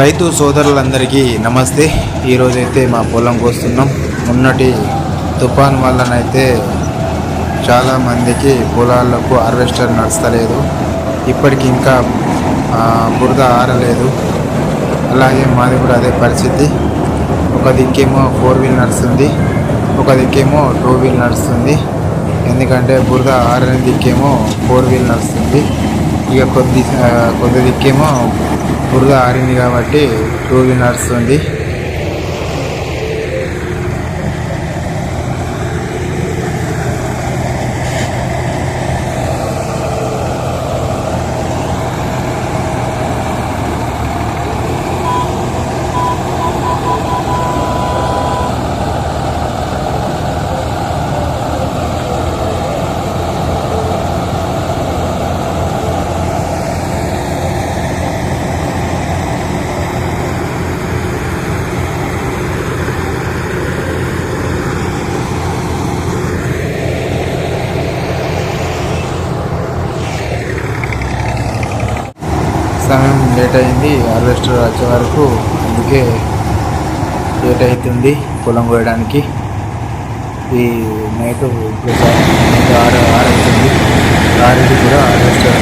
రైతు సోదరులందరికీ నమస్తే. ఈరోజైతే మా పొలం కోస్తున్నాం. ఉన్నటి తుఫాన్ వల్లనైతే చాలామందికి పొలాలకు హార్వెస్టర్ నడుస్తలేదు. ఇప్పటికి ఇంకా బురద ఆరలేదు. అలాగే మాది కూడా అదే పరిస్థితి. ఒక దిక్కేమో ఫోర్ వీల్ నడుస్తుంది. ఒక దిక్కేమో టూ వీల్ నడుస్తుంది. ఎందుకంటే బురద ఆరని దిక్కేమో ఫోర్ వీల్ నడుస్తుంది. ఇక కొద్ది ఆ, కొద్ది దిక్కేమో బురద ఆరింది కాబట్టి టూ వీలర్స్ నడుస్తుంది సమయం లేట్ అయింది హార్వెస్టర్ వచ్చే వరకు అందుకే లేట్ అవుతుంది పొలం కోయడానికి. ఈ నైట్ ఇప్పుడు ఆరు ఆరు అవుతుంది. ఆరింటి కూడా హార్వెస్టర్